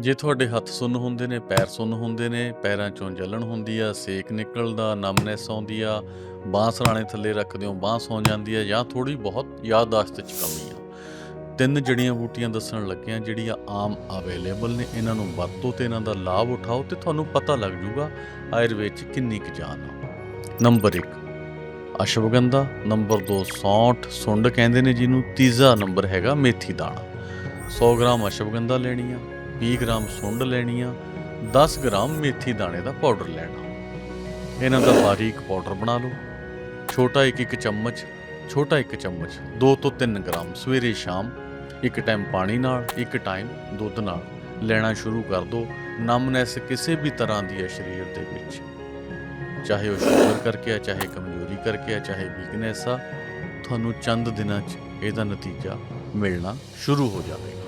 ਜੇ ਤੁਹਾਡੇ ਹੱਥ ਸੁੰਨ ਹੁੰਦੇ ਨੇ, ਪੈਰ ਸੁੰਨ ਹੁੰਦੇ ਨੇ, ਪੈਰਾਂ ਚੋਂ ਜਲਣ ਹੁੰਦੀ ਆ, ਸੇਕ ਨਿਕਲਦਾ ਨਮਨੈਸ ਆਉਂਦੀ ਆ ਬਾਂਹ ਸਰਾਣੇ ਥੱਲੇ ਰੱਖਦੇ ਹੋ ਬਾਂਹ ਸੌ ਜਾਂਦੀ ਆ ਜਾਂ ਥੋੜੀ ਬਹੁਤ ਯਾਦਦਾਸ਼ਤ ਚ ਕਮੀ ਆ। ਤਿੰਨ ਜੜੀਆਂ ਬੂਟੀਆਂ ਦੱਸਣ ਲੱਗਿਆਂ ਜਿਹੜੀਆਂ ਆਮ ਅਵੇਲੇਬਲ ਨੇ, ਇਹਨਾਂ ਨੂੰ ਵਰਤੋ ਤੇ ਇਹਨਾਂ ਦਾ ਲਾਭ ਉਠਾਓ ਤੇ ਤੁਹਾਨੂੰ ਪਤਾ ਲੱਗ ਜੂਗਾ ਆਯੁਰਵੇਦ ਚ ਕਿੰਨੀ ਕੁ ਜਾਨ ਆ। ਨੰਬਰ 1 ਅਸ਼ਵਗੰਧਾ, ਨੰਬਰ 2 ਸੌਂਠ, ਸੁੰਡ ਕਹਿੰਦੇ ਨੇ ਜਿਹਨੂੰ ਤੀਜਾ ਨੰਬਰ ਹੈਗਾ, ਮੇਥੀ ਦਾਣਾ। 100 ਗ੍ਰਾਮ ਅਸ਼ਵਗੰਧਾ ਲੈਣੀ ਆ। 20 ਗ੍ਰਾਮ ਸੁੰਡ ਲੈਣੀ ਆ 10 ਗ੍ਰਾਮ ਮੇਥੀ ਦਾਣੇ ਦਾ ਪਾਊਡਰ ਲੈਣਾ। ਇਹਨਾਂ ਦਾ ਬਾਰੀਕ ਪਾਊਡਰ ਬਣਾ ਲਓ। ਛੋਟਾ ਇੱਕ ਇੱਕ ਚਮਚ, ਛੋਟਾ ਇੱਕ ਚਮਚ 2 ਤੋਂ 3 ਗ੍ਰਾਮ ਸਵੇਰੇ ਸ਼ਾਮ, ਇੱਕ ਟਾਈਮ ਪਾਣੀ ਨਾਲ, ਇੱਕ ਟਾਈਮ ਦੁੱਧ ਨਾਲ। ਲੈਣਾ ਸ਼ੁਰੂ ਕਰ ਦਿਓ ਨਮਨੈਸ ਕਿਸੇ ਵੀ ਤਰ੍ਹਾਂ ਦੀ ਹੈ ਸਰੀਰ ਦੇ ਵਿੱਚ। ਚਾਹੇ ਉਹ ਸ਼ੂਗਰ ਕਰਕੇ ਆ, ਚਾਹੇ ਕਮਜ਼ੋਰੀ ਕਰਕੇ ਆ, ਚਾਹੇ ਵੀਕਨੈਸ ਆ, ਤੁਹਾਨੂੰ ਚੰਦ ਦਿਨਾਂ 'ਚ ਇਹਦਾ ਨਤੀਜਾ ਮਿਲਣਾ ਸ਼ੁਰੂ ਹੋ ਜਾਵੇਗਾ।